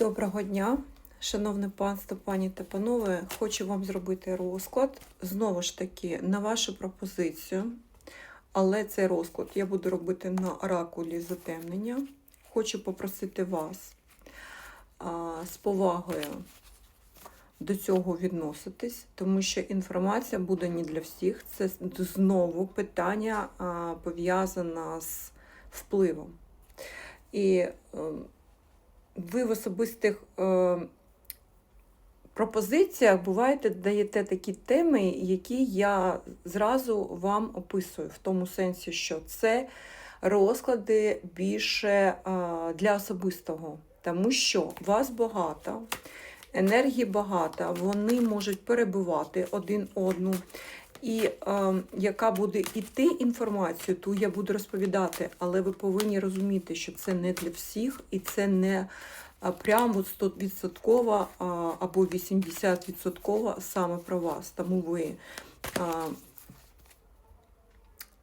Доброго дня, шановне панство, пані та панове. Хочу вам зробити розклад. Знову ж таки, на вашу пропозицію. Але цей розклад я буду робити на оракулі затемнення. Хочу попросити вас а, з повагою до цього відноситись, тому що інформація буде не для всіх. Це знову питання пов'язане з впливом. І е, ви в особистих е, пропозиціях буваєте даєте такі теми, які я зразу вам описую, в тому сенсі, що це розклади більше е, для особистого, тому що вас багато, енергії багато, вони можуть перебувати один одну. І е, яка буде іти інформацію, ту я буду розповідати, але ви повинні розуміти, що це не для всіх, і це не прямо 100% або 80% саме про вас. Тому ви а,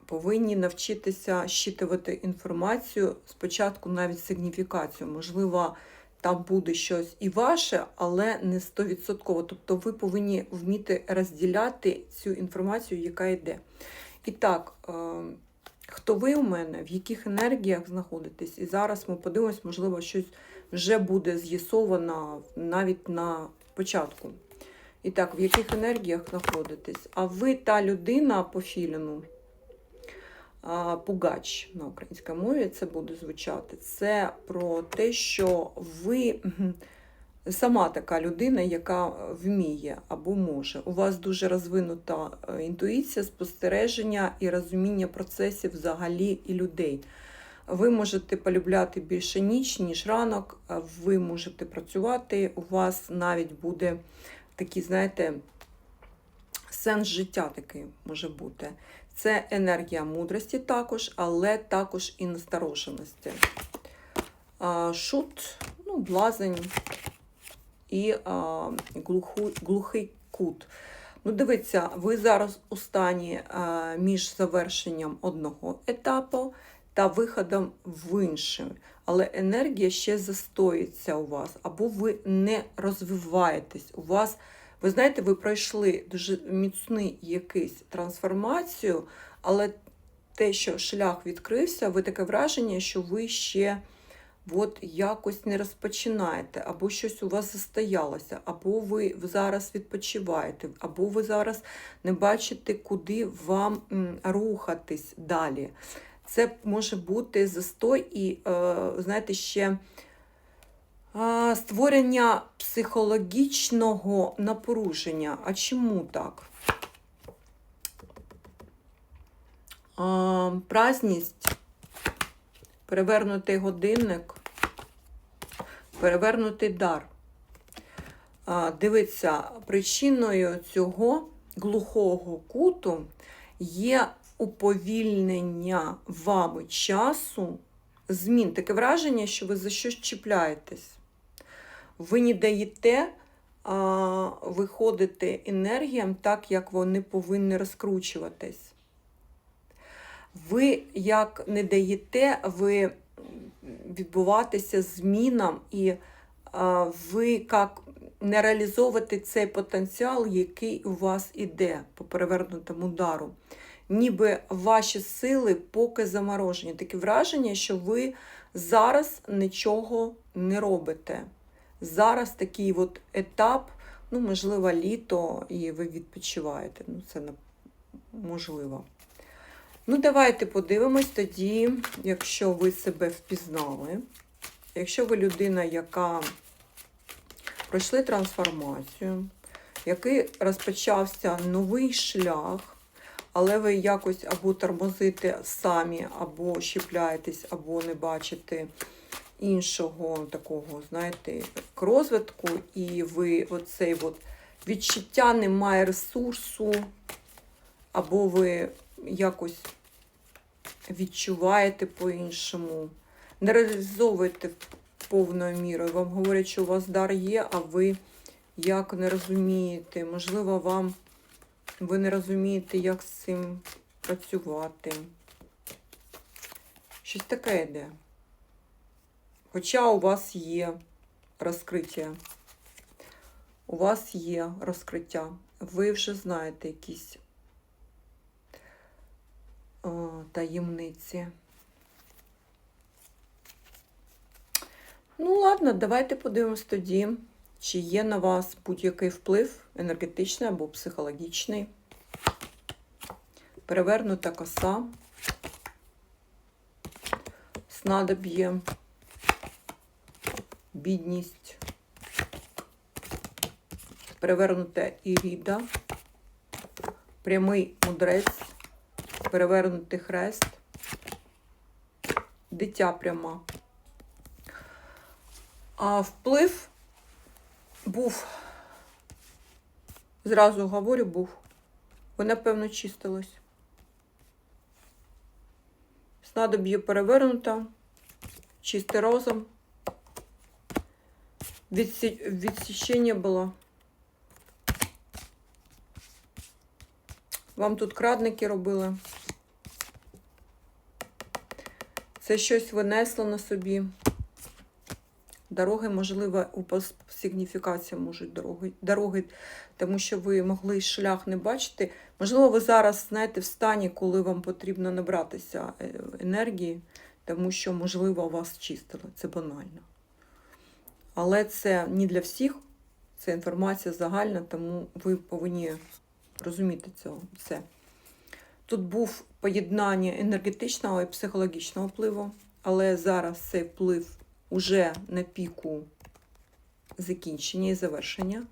повинні навчитися щитувати інформацію, спочатку навіть сигніфікацію. Можливо, там буде щось і ваше, але не 100%. Тобто ви повинні вміти розділяти цю інформацію, яка йде. І так, е, хто ви у мене, в яких енергіях знаходитесь? І зараз ми подивимось, можливо, щось вже буде з'ясовано навіть на початку. І так, в яких енергіях знаходитесь? А ви та людина по філіну, Пугач на українській мові це буде звучати. Це про те, що ви сама така людина, яка вміє або може. У вас дуже розвинута е, інтуїція, спостереження і розуміння процесів взагалі і людей. Ви можете полюбляти більше ніч, ніж ранок, ви можете працювати, у вас навіть буде такий, знаєте, сенс життя такий може бути. Це енергія мудрості також, але також і настороженості. Шут, ну, блазень і а, глуху, глухий кут. Ну, дивіться, ви зараз у стані а, між завершенням одного етапу та виходом в інший. Але енергія ще застоїться у вас, або ви не розвиваєтесь. У вас ви знаєте, ви пройшли дуже міцний якийсь трансформацію, але те, що шлях відкрився, ви таке враження, що ви ще от якось не розпочинаєте, або щось у вас застоялося, або ви зараз відпочиваєте, або ви зараз не бачите, куди вам рухатись далі. Це може бути застой і, е, знаєте, ще. Створення психологічного напруження. А чому так? Празність, перевернутий годинник, перевернутий дар. Дивіться, причиною цього глухого куту є уповільнення вами часу змін. Таке враження, що ви за щось чіпляєтесь. Ви не даєте а, виходити енергіям так, як вони повинні розкручуватись. Ви як не даєте ви відбуватися змінам, і а, ви як не реалізовувати цей потенціал, який у вас іде по перевернутому дару. Ніби ваші сили поки заморожені. Таке враження, що ви зараз нічого не робите. Зараз такий от етап, ну, можливо, літо, і ви відпочиваєте. Ну, це можливо. Ну, давайте подивимось тоді, якщо ви себе впізнали. Якщо ви людина, яка пройшли трансформацію, який розпочався новий шлях, але ви якось або тормозите самі, або щепляєтесь, або не бачите іншого такого, знаєте, к розвитку, і ви оцей от відчуття немає ресурсу, або ви якось відчуваєте по-іншому, не реалізовуєте повною мірою. Вам говорять, що у вас дар є, а ви як не розумієте. Можливо, вам ви не розумієте, як з цим працювати. Щось таке йде. Хоча у вас є розкриття. У вас є розкриття. Ви вже знаєте якісь о, таємниці. Ну, ладно, давайте подивимось тоді, чи є на вас будь-який вплив енергетичний або психологічний. Перевернута коса, снадоб'є, бідність, перевернута іріда, прямий мудрець, перевернутий хрест, дитя пряма. А вплив був, зразу говорю, був. Ви, напевно, чистились. Снадоб'є перевернуто, чистий розум. Відсі... Відсічення було. Вам тут крадники робили. Це щось винесло на собі. Дороги, можливо, у сигніфікація можуть дороги, дороги, тому що ви могли шлях не бачити. Можливо, ви зараз знаєте в стані, коли вам потрібно набратися е, енергії, тому що, можливо, вас чистили. Це банально. Але це не для всіх, це інформація загальна, тому ви повинні розуміти. Це. Тут був поєднання енергетичного і психологічного впливу, але зараз цей вплив уже на піку закінчення і завершення.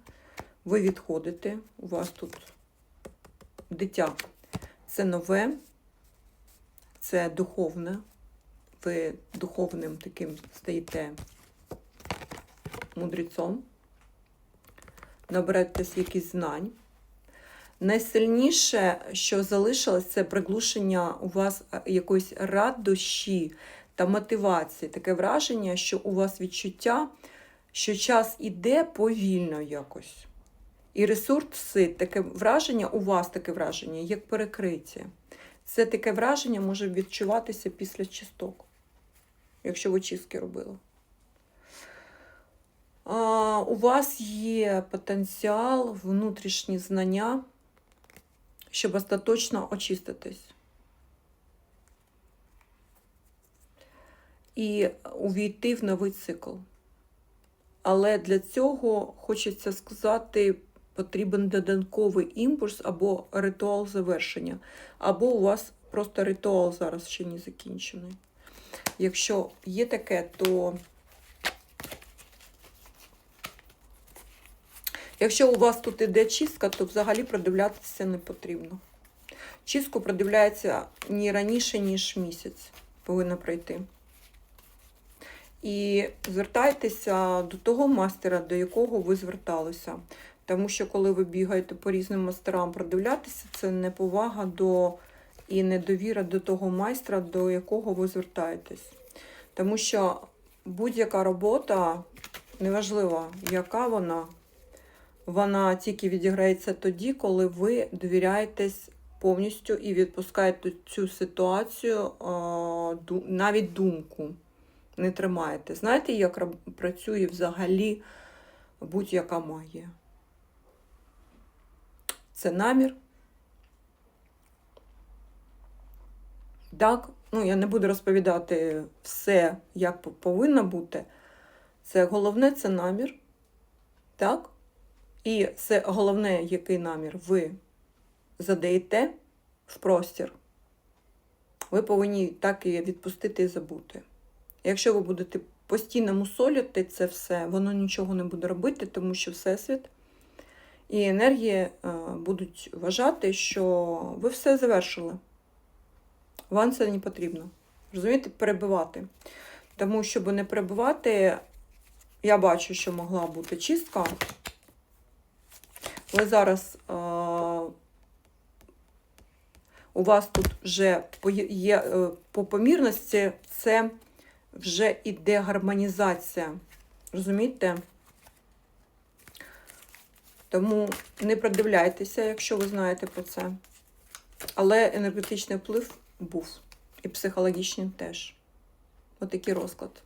Ви відходите, у вас тут дитя. Це нове, це духовне. Ви духовним таким стаєте мудрецом, наберетесь якісь знань. Найсильніше, що залишилось, це приглушення у вас е, якоїсь радощі та мотивації. Таке враження, що у вас відчуття, що час іде повільно якось. І ресурси, таке враження, у вас таке враження, як перекриття. Це таке враження може відчуватися після чисток, якщо ви чистки робили. У вас є потенціал, внутрішні знання, щоб остаточно очиститись. І увійти в новий цикл. Але для цього хочеться сказати, потрібен додатковий імпульс або ритуал завершення, або у вас просто ритуал зараз ще не закінчений. Якщо є таке, то якщо у вас тут іде чистка, то взагалі продивлятися не потрібно. Чистку продивляється не раніше, ніж місяць повинна пройти. І звертайтеся до того мастера, до якого ви зверталися. Тому що, коли ви бігаєте по різним мастерам продивлятися, це неповага до і недовіра до того майстра, до якого ви звертаєтесь. Тому що будь-яка робота, неважливо, яка вона, вона тільки відіграється тоді, коли ви довіряєтесь повністю і відпускаєте цю ситуацію, навіть думку не тримаєте. Знаєте, як працює взагалі будь-яка магія? Це намір. Так, ну я не буду розповідати все, як по- повинно бути. Це головне це намір. Так? І це головне, який намір ви задаєте в простір. Ви повинні так і відпустити і забути. Якщо ви будете постійно мусолити це все, воно нічого не буде робити, тому що Всесвіт і енергії е, будуть вважати, що ви все завершили. Вам це не потрібно. Розумієте, перебивати. Тому, щоб не перебивати, я бачу, що могла бути чистка. Але зараз е, у вас тут вже є е, по помірності, це вже іде гармонізація. Розумієте? Тому не продивляйтеся, якщо ви знаєте про це. Але енергетичний вплив був. І психологічний теж. Отакий розклад.